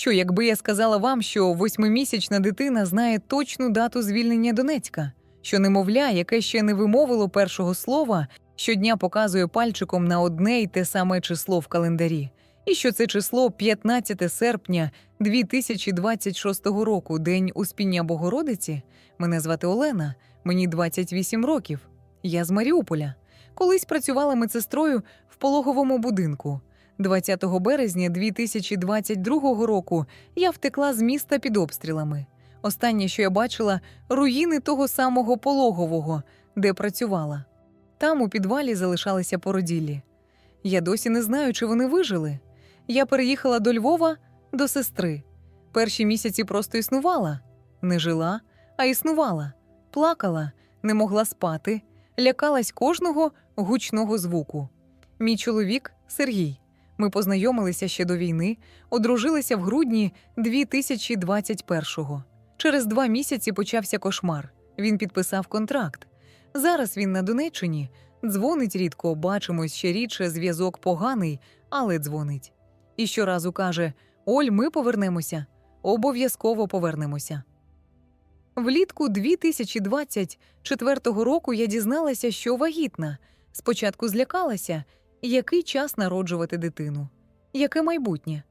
Що, якби я сказала вам, що восьмимісячна дитина знає точну дату звільнення Донецька, що немовля, яке ще не вимовило першого слова, щодня показує пальчиком на одне й те саме число в календарі, і що це число 15 серпня 2026 року, День Успіння Богородиці. Мене звати Олена, мені 28 років. Я з Маріуполя. Колись працювала медсестрою в пологовому будинку. 20 березня 2022 року я втекла з міста під обстрілами. Останнє, що я бачила, руїни того самого пологового, де працювала. Там у підвалі залишалися породіллі. Я досі не знаю, чи вони вижили. Я переїхала до Львова до сестри. Перші місяці просто існувала, не жила, а існувала, плакала, не могла спати, лякалась кожного гучного звуку. Мій чоловік Сергій. Ми познайомилися ще до війни, одружилися в грудні 2021-го. Через два місяці почався кошмар. Він підписав контракт. Зараз він на Донеччині. Дзвонить рідко, бачимось ще рідше, зв'язок поганий, але дзвонить. І щоразу каже: Оль, ми повернемося, обов'язково повернемося. Влітку 2024 року я дізналася, що вагітна. Спочатку злякалася, який час народжувати дитину, яке майбутнє.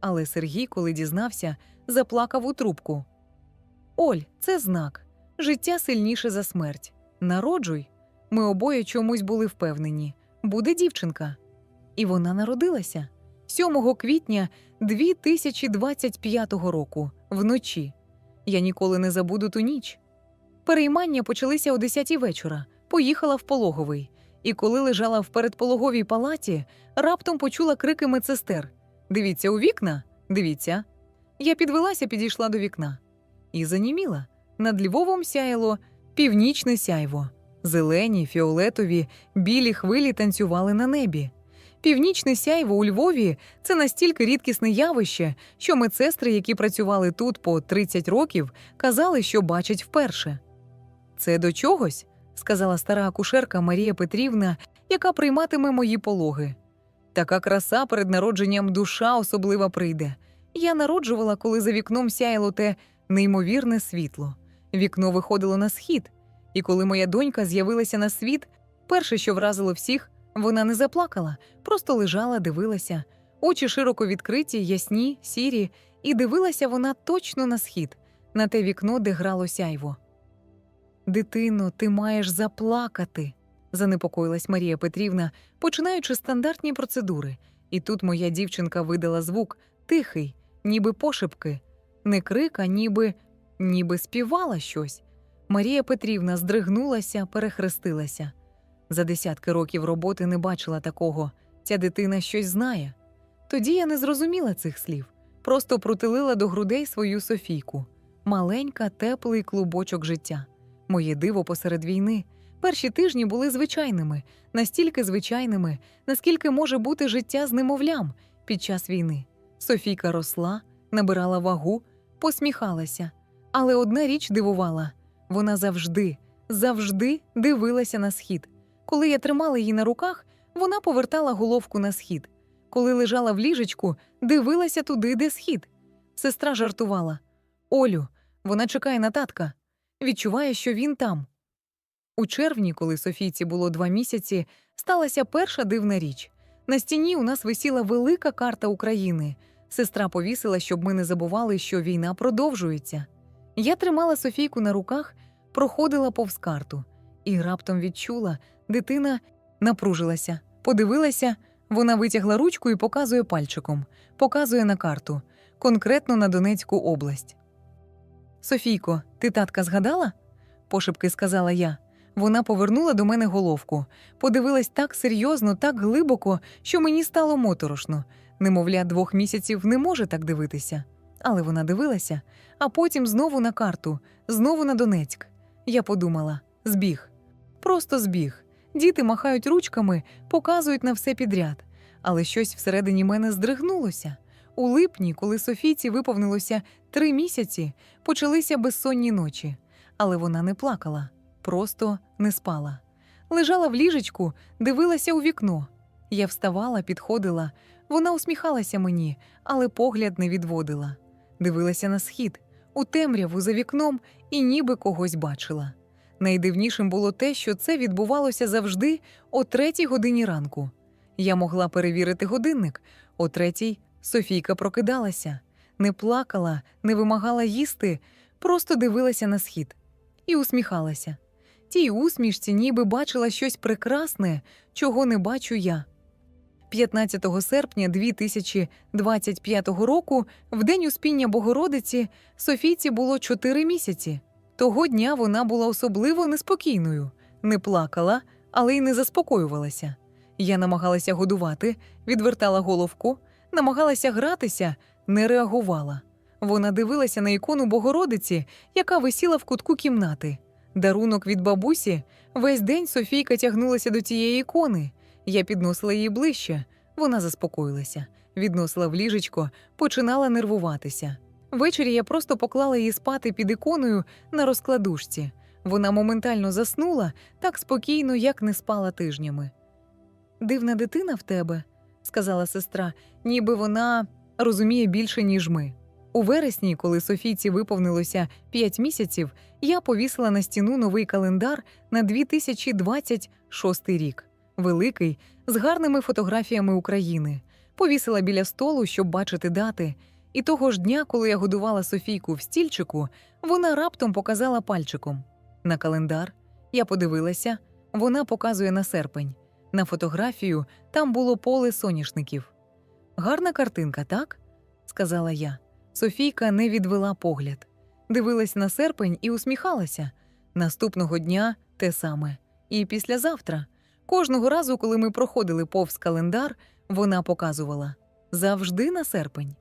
Але Сергій, коли дізнався, заплакав у трубку. Оль, це знак. Життя сильніше за смерть. Народжуй. Ми обоє чомусь були впевнені. Буде дівчинка. І вона народилася 7 квітня 2025 року, вночі. Я ніколи не забуду ту ніч. Переймання почалися о 10 вечора. Поїхала в пологовий. І коли лежала в передпологовій палаті, раптом почула крики медсестер: Дивіться у вікна, дивіться. Я підвелася, підійшла до вікна і заніміла. Над Львовом сяяло північне сяйво. Зелені, фіолетові, білі хвилі танцювали на небі. Північне сяйво у Львові це настільки рідкісне явище, що медсестри, які працювали тут по 30 років, казали, що бачать вперше. Це до чогось, сказала стара акушерка Марія Петрівна, яка прийматиме мої пологи. Така краса перед народженням душа особлива прийде. Я народжувала, коли за вікном сяяло те неймовірне світло. Вікно виходило на схід, і коли моя донька з'явилася на світ, перше, що вразило всіх, вона не заплакала, просто лежала, дивилася, очі широко відкриті, ясні, сірі, і дивилася вона точно на схід, на те вікно, де грало сяйво. Дитино, ти маєш заплакати, занепокоїлась Марія Петрівна, починаючи стандартні процедури. І тут моя дівчинка видала звук тихий, ніби пошепки, не крик, а ніби, ніби співала щось. Марія Петрівна здригнулася, перехрестилася. За десятки років роботи не бачила такого. Ця дитина щось знає. Тоді я не зрозуміла цих слів, просто прутилила до грудей свою Софійку. Маленька, теплий клубочок життя. Моє диво посеред війни. Перші тижні були звичайними, настільки звичайними, наскільки може бути життя з немовлям під час війни. Софійка росла, набирала вагу, посміхалася. Але одна річ дивувала вона завжди, завжди дивилася на схід. Коли я тримала її на руках, вона повертала головку на схід. Коли лежала в ліжечку, дивилася туди, де схід. Сестра жартувала: Олю, вона чекає на татка, відчуває, що він там. У червні, коли Софійці було два місяці, сталася перша дивна річ. На стіні у нас висіла велика карта України. Сестра повісила, щоб ми не забували, що війна продовжується. Я тримала Софійку на руках, проходила повз карту і раптом відчула, дитина напружилася, подивилася, вона витягла ручку і показує пальчиком, показує на карту, конкретно на Донецьку область. Софійко, ти татка згадала? пошепки сказала я. Вона повернула до мене головку, подивилась так серйозно, так глибоко, що мені стало моторошно. Немовля, двох місяців не може так дивитися. Але вона дивилася, а потім знову на карту, знову на Донецьк. Я подумала: збіг. Просто збіг. Діти махають ручками, показують на все підряд. Але щось всередині мене здригнулося. У липні, коли Софійці виповнилося три місяці, почалися безсонні ночі. Але вона не плакала, просто не спала. Лежала в ліжечку, дивилася у вікно. Я вставала, підходила, Вона усміхалася мені, але погляд не відводила. Дивилася на схід, у темряву за вікном і ніби когось бачила. Найдивнішим було те, що це відбувалося завжди о третій годині ранку. Я могла перевірити годинник. О третій Софійка прокидалася, не плакала, не вимагала їсти, просто дивилася на схід і усміхалася. Тій усмішці ніби бачила щось прекрасне, чого не бачу я. 15 серпня 2025 року, в день успіння Богородиці, Софійці було 4 місяці. Того дня вона була особливо неспокійною, не плакала, але й не заспокоювалася. Я намагалася годувати, відвертала головку, намагалася гратися, не реагувала. Вона дивилася на ікону Богородиці, яка висіла в кутку кімнати. Дарунок від бабусі. Весь день Софійка тягнулася до тієї ікони. Я підносила її ближче. Вона заспокоїлася, відносила в ліжечко, починала нервуватися. Ввечері я просто поклала її спати під іконою на розкладушці. Вона моментально заснула так спокійно, як не спала тижнями. Дивна дитина в тебе, сказала сестра, ніби вона розуміє більше, ніж ми. У вересні, коли Софійці виповнилося 5 місяців, я повісила на стіну новий календар на 2026 рік, великий, з гарними фотографіями України. Повісила біля столу, щоб бачити дати. І того ж дня, коли я годувала Софійку в стільчику, вона раптом показала пальчиком. На календар я подивилася, вона показує на серпень. На фотографію там було поле соняшників. Гарна картинка, так? сказала я. Софійка не відвела погляд, дивилась на серпень і усміхалася. Наступного дня те саме. І післязавтра. Кожного разу, коли ми проходили повз календар, вона показувала завжди на серпень.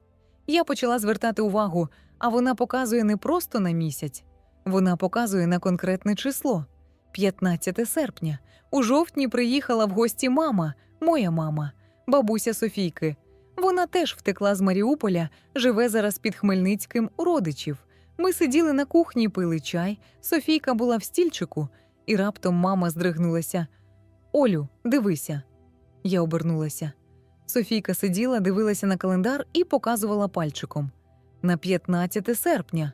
Я почала звертати увагу, а вона показує не просто на місяць, вона показує на конкретне число 15 серпня. У жовтні приїхала в гості мама, моя мама, бабуся Софійки. Вона теж втекла з Маріуполя, живе зараз під Хмельницьким у родичів. Ми сиділи на кухні, пили чай. Софійка була в стільчику, і раптом мама здригнулася. Олю, дивися. Я обернулася. Софійка сиділа, дивилася на календар і показувала пальчиком. На 15 серпня.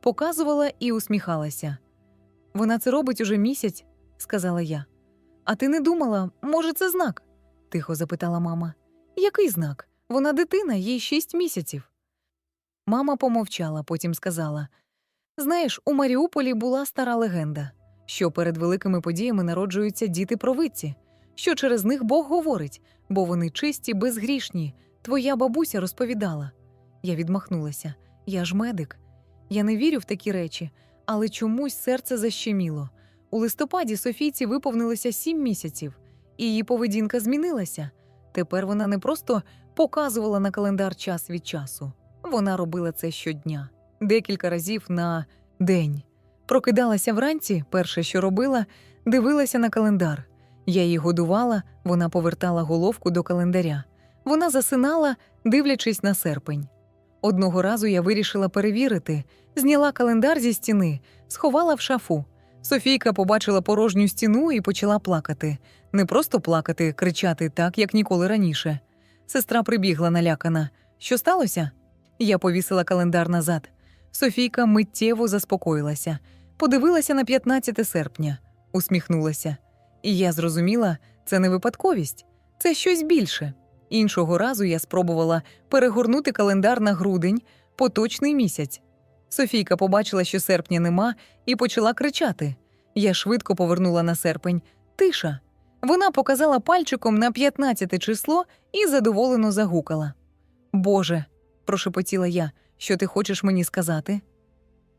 Показувала і усміхалася. Вона це робить уже місяць, сказала я. А ти не думала, може, це знак? тихо запитала мама. Який знак? Вона дитина, їй шість місяців. Мама помовчала, потім сказала: Знаєш, у Маріуполі була стара легенда, що перед великими подіями народжуються діти провидці, що через них Бог говорить, бо вони чисті, безгрішні. Твоя бабуся розповідала. Я відмахнулася. Я ж медик. Я не вірю в такі речі, але чомусь серце защеміло. У листопаді Софійці виповнилося сім місяців, і її поведінка змінилася. Тепер вона не просто показувала на календар час від часу. Вона робила це щодня, декілька разів на день. Прокидалася вранці, перше, що робила, дивилася на календар. Я її годувала, вона повертала головку до календаря. Вона засинала, дивлячись на серпень. Одного разу я вирішила перевірити, зняла календар зі стіни, сховала в шафу. Софійка побачила порожню стіну і почала плакати. Не просто плакати, кричати так, як ніколи раніше. Сестра прибігла налякана. Що сталося? Я повісила календар назад. Софійка миттєво заспокоїлася, подивилася на 15 серпня, усміхнулася. І я зрозуміла, це не випадковість, це щось більше. Іншого разу я спробувала перегорнути календар на грудень, поточний місяць. Софійка побачила, що серпня нема, і почала кричати. Я швидко повернула на серпень. Тиша. Вона показала пальчиком на 15 число і задоволено загукала. Боже, прошепотіла я, що ти хочеш мені сказати?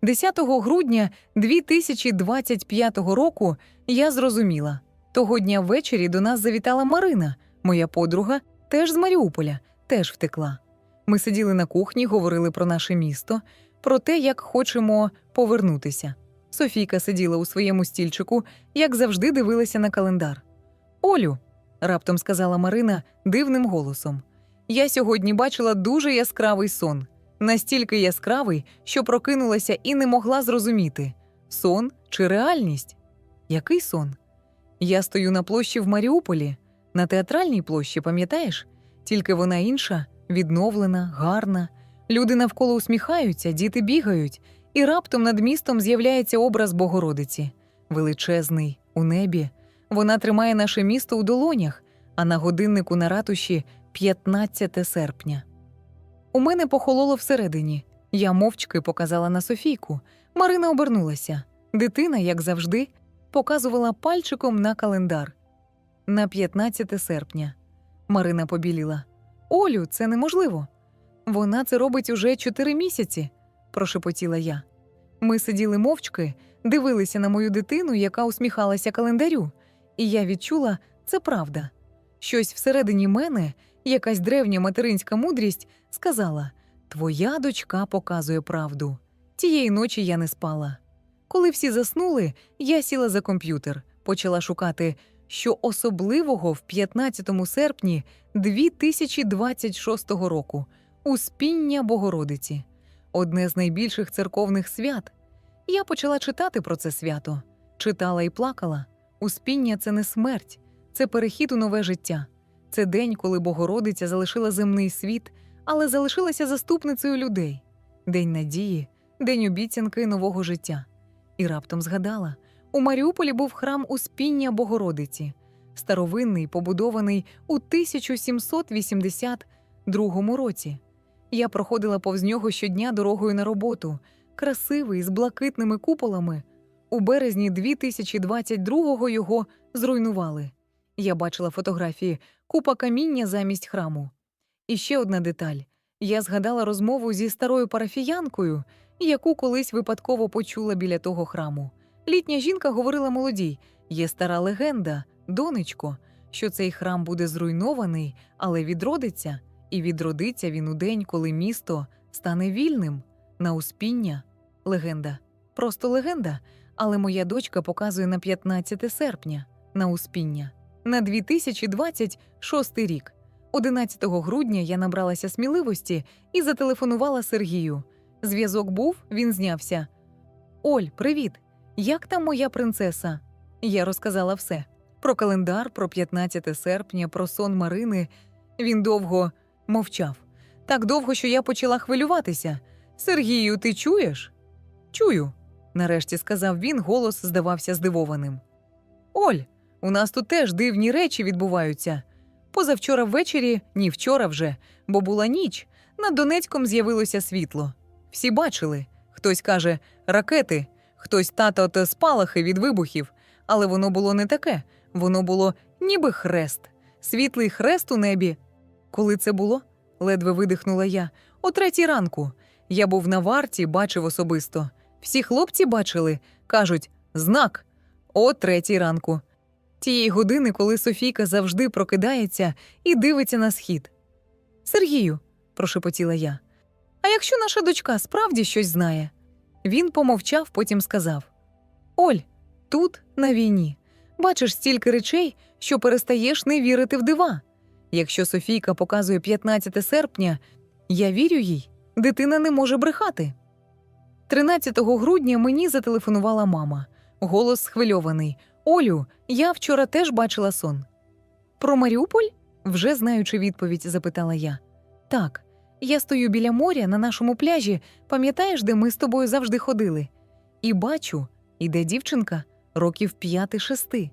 10 грудня 2025 року я зрозуміла. Того дня ввечері до нас завітала Марина, моя подруга, теж з Маріуполя, теж втекла. Ми сиділи на кухні, говорили про наше місто, про те, як хочемо повернутися. Софійка сиділа у своєму стільчику, як завжди дивилася на календар. Олю, раптом сказала Марина дивним голосом. Я сьогодні бачила дуже яскравий сон, настільки яскравий, що прокинулася і не могла зрозуміти сон чи реальність. Який сон? Я стою на площі в Маріуполі, на театральній площі, пам'ятаєш? Тільки вона інша, відновлена, гарна. Люди навколо усміхаються, діти бігають, і раптом над містом з'являється образ Богородиці, величезний, у небі. Вона тримає наше місто у долонях, а на годиннику на ратуші 15 серпня. У мене похололо всередині. Я мовчки показала на Софійку. Марина обернулася. Дитина, як завжди, показувала пальчиком на календар. На 15 серпня. Марина побіліла. Олю, це неможливо. Вона це робить уже чотири місяці, прошепотіла я. Ми сиділи мовчки, дивилися на мою дитину, яка усміхалася календарю, і я відчула, це правда. Щось всередині мене, якась древня материнська мудрість, сказала: Твоя дочка показує правду. Тієї ночі я не спала. Коли всі заснули, я сіла за комп'ютер, почала шукати, що особливого в 15 серпні 2026 року Успіння Богородиці, одне з найбільших церковних свят. Я почала читати про це свято, читала і плакала. Успіння це не смерть, це перехід у нове життя. Це день, коли Богородиця залишила земний світ, але залишилася заступницею людей. День надії, день обіцянки нового життя. І раптом згадала: у Маріуполі був храм Успіння Богородиці, старовинний, побудований у 1782 році. Я проходила повз нього щодня дорогою на роботу, красивий, з блакитними куполами. У березні 2022-го його зруйнували. Я бачила фотографії, купа каміння замість храму. І ще одна деталь: я згадала розмову зі старою парафіянкою, яку колись випадково почула біля того храму. Літня жінка говорила молодій: є стара легенда, донечко, що цей храм буде зруйнований, але відродиться, і відродиться він у день, коли місто стане вільним на успіння. Легенда. Просто легенда, але моя дочка показує на 15 серпня на успіння на 2026 рік. 11 грудня я набралася сміливості і зателефонувала Сергію. Зв'язок був, він знявся. Оль, привіт! Як там моя принцеса? Я розказала все про календар, про 15 серпня, про сон Марини. Він довго мовчав. Так довго, що я почала хвилюватися. Сергію, ти чуєш? Чую, нарешті сказав він, голос здавався здивованим. Оль, у нас тут теж дивні речі відбуваються. Позавчора ввечері, ні вчора вже, бо була ніч, над Донецьком з'явилося світло. Всі бачили. Хтось каже ракети, хтось тато та спалахи від вибухів, але воно було не таке. Воно було ніби хрест, світлий хрест у небі. Коли це було? ледве видихнула я. О третій ранку. Я був на варті, бачив особисто. Всі хлопці бачили, кажуть знак о третій ранку. Тієї години, коли Софійка завжди прокидається і дивиться на схід. Сергію, прошепотіла я. А якщо наша дочка справді щось знає? Він помовчав, потім сказав: Оль, тут на війні. Бачиш стільки речей, що перестаєш не вірити в дива. Якщо Софійка показує 15 серпня, я вірю їй, дитина не може брехати. 13 грудня мені зателефонувала мама. Голос схвильований. Олю, я вчора теж бачила сон. Про Маріуполь? вже знаючи відповідь, запитала я. Так, я стою біля моря на нашому пляжі, пам'ятаєш, де ми з тобою завжди ходили? І бачу, іде дівчинка років п'яти-шести.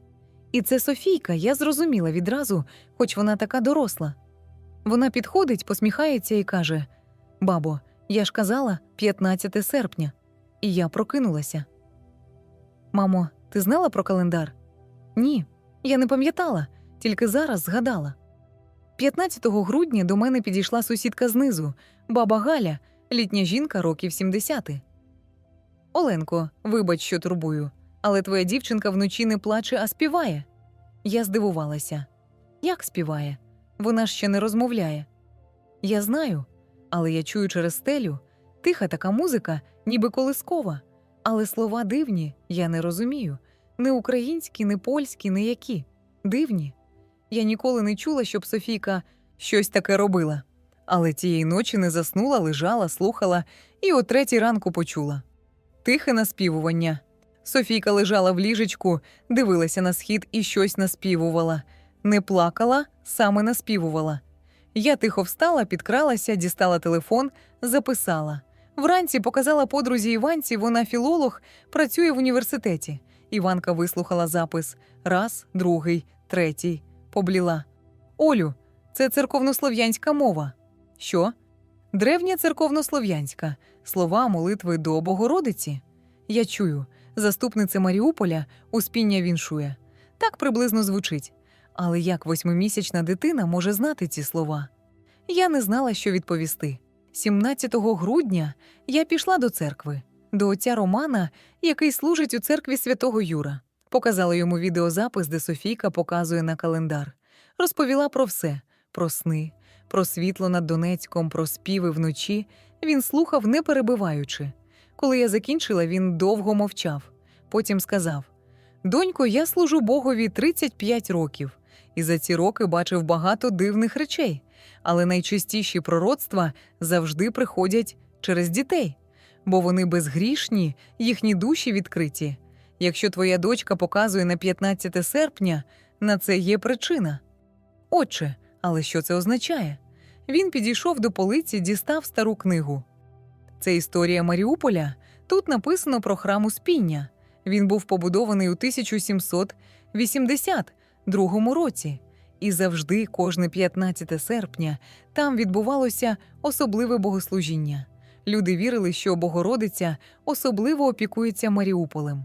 І це Софійка, я зрозуміла відразу, хоч вона така доросла. Вона підходить, посміхається і каже: Бабо, я ж казала 15 серпня, і я прокинулася. Мамо, ти знала про календар? Ні, я не пам'ятала, тільки зараз згадала. 15 грудня до мене підійшла сусідка знизу, баба Галя, літня жінка років 70. Оленко, вибач, що турбую, але твоя дівчинка вночі не плаче, а співає. Я здивувалася. Як співає? Вона ще не розмовляє. Я знаю, але я чую через стелю тиха така музика, ніби колискова, але слова дивні, я не розумію. Не українські, не польські, не які. Дивні. Я ніколи не чула, щоб Софійка щось таке робила. Але тієї ночі не заснула, лежала, слухала і о третій ранку почула. Тихе наспівування. Софійка лежала в ліжечку, дивилася на схід і щось наспівувала. Не плакала, саме наспівувала. Я тихо встала, підкралася, дістала телефон, записала. Вранці показала подрузі Іванці, вона філолог, працює в університеті. Іванка вислухала запис раз, другий, третій, побліла. Олю, це церковнослов'янська мова. Що? Древня церковнослов'янська, слова молитви до Богородиці. Я чую, заступниця Маріуполя успіння віншує. Так приблизно звучить. Але як восьмимісячна дитина може знати ці слова? Я не знала, що відповісти. 17 грудня я пішла до церкви, до отця Романа, який служить у церкві святого Юра. Показала йому відеозапис, де Софійка показує на календар. Розповіла про все: про сни, про світло над Донецьком, про співи вночі. Він слухав, не перебиваючи. Коли я закінчила, він довго мовчав. Потім сказав: Донько, я служу Богові 35 років, і за ці роки бачив багато дивних речей, але найчастіші пророцтва завжди приходять через дітей, бо вони безгрішні, їхні душі відкриті. Якщо твоя дочка показує на 15 серпня, на це є причина. Отче, але що це означає? Він підійшов до полиці, дістав стару книгу. Це історія Маріуполя. Тут написано про храм Успіння. Він був побудований у 1782 році, і завжди, кожне 15 серпня, там відбувалося особливе богослужіння. Люди вірили, що Богородиця особливо опікується Маріуполем.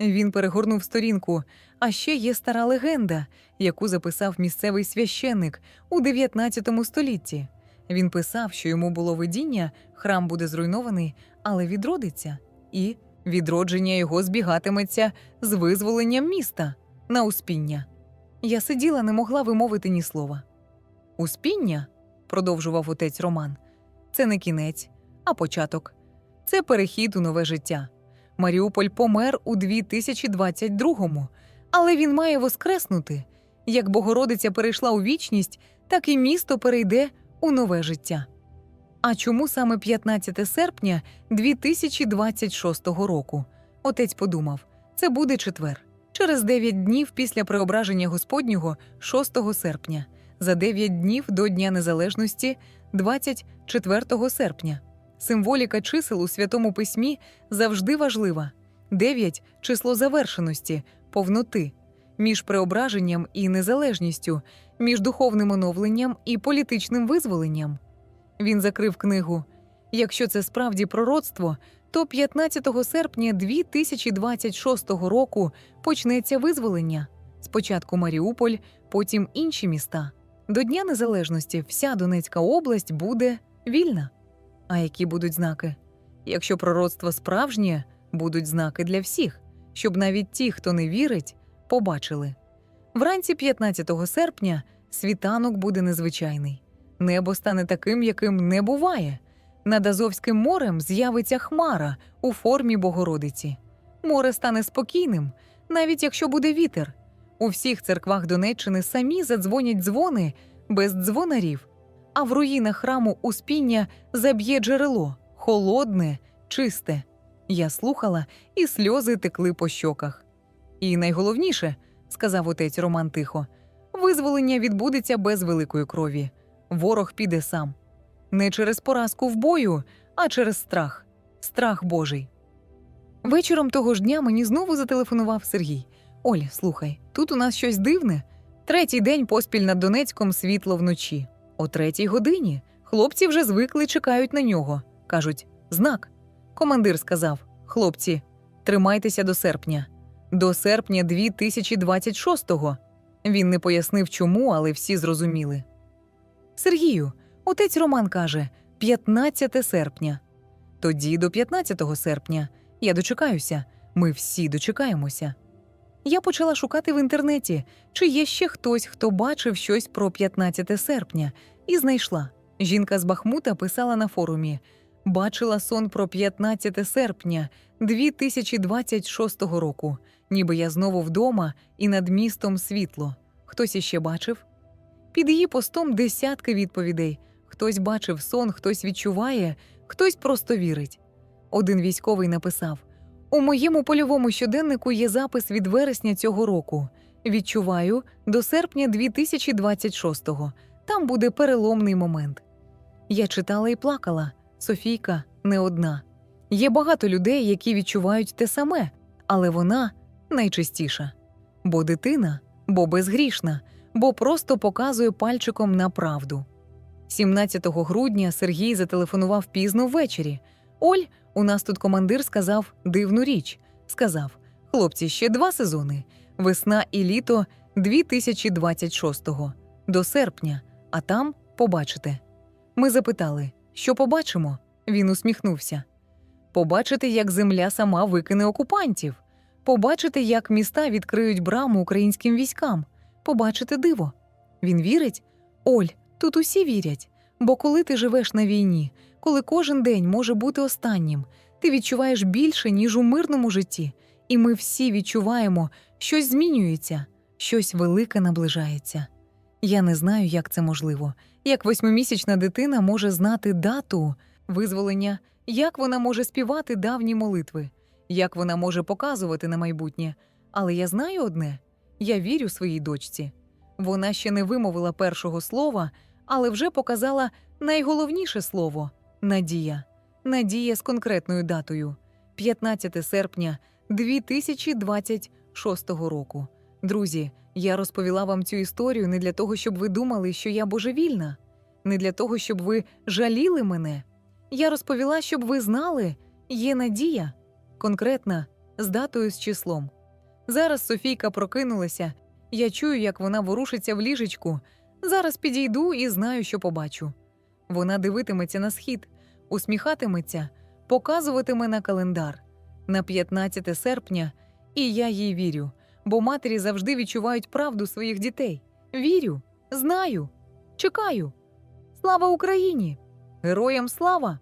Він перегорнув сторінку. А ще є стара легенда, яку записав місцевий священник у 19 столітті. Він писав, що йому було видіння, храм буде зруйнований, але відродиться, і відродження його збігатиметься з визволенням міста на успіння. Я сиділа, не могла вимовити ні слова. Успіння, продовжував отець Роман, це не кінець, а початок. Це перехід у нове життя. Маріуполь помер у 2022-му, але він має воскреснути. Як Богородиця перейшла у вічність, так і місто перейде у нове життя. А чому саме 15 серпня 2026 року? Отець подумав, це буде четвер. Через 9 днів після преображення Господнього 6 серпня, за 9 днів до Дня Незалежності 24 серпня. Символіка чисел у Святому Письмі завжди важлива. 9 – число завершеності, повноти, між преображенням і незалежністю, між духовним оновленням і політичним визволенням. Він закрив книгу. Якщо це справді пророцтво, то 15 серпня 2026 року почнеться визволення. Спочатку Маріуполь, потім інші міста. До Дня Незалежності вся Донецька область буде вільна. А які будуть знаки? Якщо пророцтво справжнє, будуть знаки для всіх, щоб навіть ті, хто не вірить, побачили. Вранці 15 серпня світанок буде незвичайний. Небо стане таким, яким не буває. Над Азовським морем з'явиться хмара у формі Богородиці. Море стане спокійним, навіть якщо буде вітер. У всіх церквах Донеччини самі задзвонять дзвони без дзвонарів, а в руїнах храму Успіння заб'є джерело холодне, чисте. Я слухала, і сльози текли по щоках. І найголовніше, сказав отець Роман тихо, визволення відбудеться без великої крові. Ворог піде сам. Не через поразку в бою, а через страх, страх Божий. Вечором того ж дня мені знову зателефонував Сергій. Оль, слухай, тут у нас щось дивне. Третій день поспіль над Донецьком світло вночі. О третій годині хлопці вже звикли чекають на нього. Кажуть, знак. Командир сказав: хлопці, тримайтеся до серпня. До серпня 2026-го. Він не пояснив чому, але всі зрозуміли. Сергію, отець Роман каже 15 серпня. Тоді до 15 серпня. Я дочекаюся, ми всі дочекаємося. Я почала шукати в інтернеті, чи є ще хтось, хто бачив щось про 15 серпня, і знайшла. Жінка з Бахмута писала на форумі: бачила сон про 15 серпня 2026 року, ніби я знову вдома і над містом світло. Хтось іще бачив? Під її постом десятки відповідей. Хтось бачив сон, хтось відчуває, хтось просто вірить. Один військовий написав: У моєму польовому щоденнику є запис від вересня цього року. Відчуваю до серпня 2026-го. Там буде переломний момент. Я читала і плакала. Софійка не одна. Є багато людей, які відчувають те саме, але вона найчистіша. Бо дитина, бо безгрішна, бо просто показує пальчиком на правду. 17 грудня Сергій зателефонував пізно ввечері. Оль, у нас тут командир сказав дивну річ. Сказав: хлопці, ще два сезони: весна і літо 2026-го, до серпня, а там побачите. Ми запитали, що побачимо? Він усміхнувся. Побачите, як земля сама викине окупантів. Побачите, як міста відкриють браму українським військам. Побачите диво. Він вірить? Оль, тут усі вірять. Бо коли ти живеш на війні, коли кожен день може бути останнім, ти відчуваєш більше, ніж у мирному житті, і ми всі відчуваємо, щось змінюється, щось велике наближається. Я не знаю, як це можливо, як восьмимісячна дитина може знати дату визволення, як вона може співати давні молитви, як вона може показувати на майбутнє. Але я знаю одне: я вірю своїй дочці. Вона ще не вимовила першого слова, але вже показала найголовніше слово надія. Надія з конкретною датою 15 серпня 2026 року. Друзі, я розповіла вам цю історію не для того, щоб ви думали, що я божевільна, не для того, щоб ви жаліли мене. Я розповіла, щоб ви знали, є надія, конкретна, з датою з числом. Зараз Софійка прокинулася, я чую, як вона ворушиться в ліжечку. Зараз підійду і знаю, що побачу. Вона дивитиметься на схід, усміхатиметься, показуватиме на календар на 15 серпня, і я їй вірю, бо матері завжди відчувають правду своїх дітей. Вірю, знаю, чекаю. Слава Україні! Героям слава!